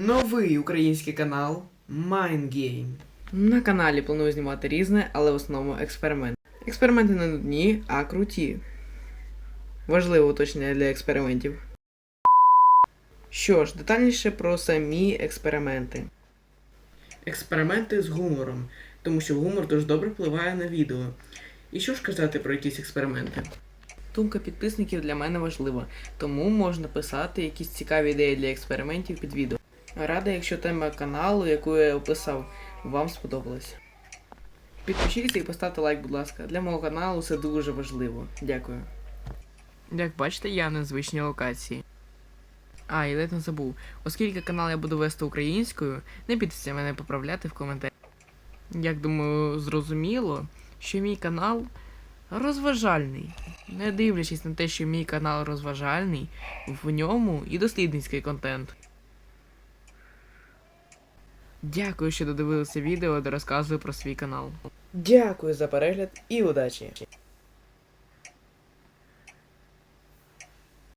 Новий український канал MindGame. На каналі планую знімати різне, але в основному експеримент. Експерименти не нудні, а круті. Важливе уточнення для експериментів. Що ж, детальніше про самі експерименти. Експерименти з гумором, тому що гумор дуже добре впливає на відео. І що ж казати про якісь експерименти? Думка підписників для мене важлива, тому можна писати якісь цікаві ідеї для експериментів під відео. Рада, якщо тема каналу, яку я описав, вам сподобалась. Підпишіться і поставте лайк, будь ласка. Для мого каналу це дуже важливо. Дякую. Як бачите, я на звичній локації. А, і ледь не забув. Оскільки канал я буду вести українською, не бійтеся мене поправляти в коментарях. Як думаю, зрозуміло, що мій канал розважальний. Не дивлячись на те, що мій канал розважальний, в ньому і дослідницький контент. Дякую, що додивилися відео, де розказую про свій канал. Дякую за перегляд і удачі!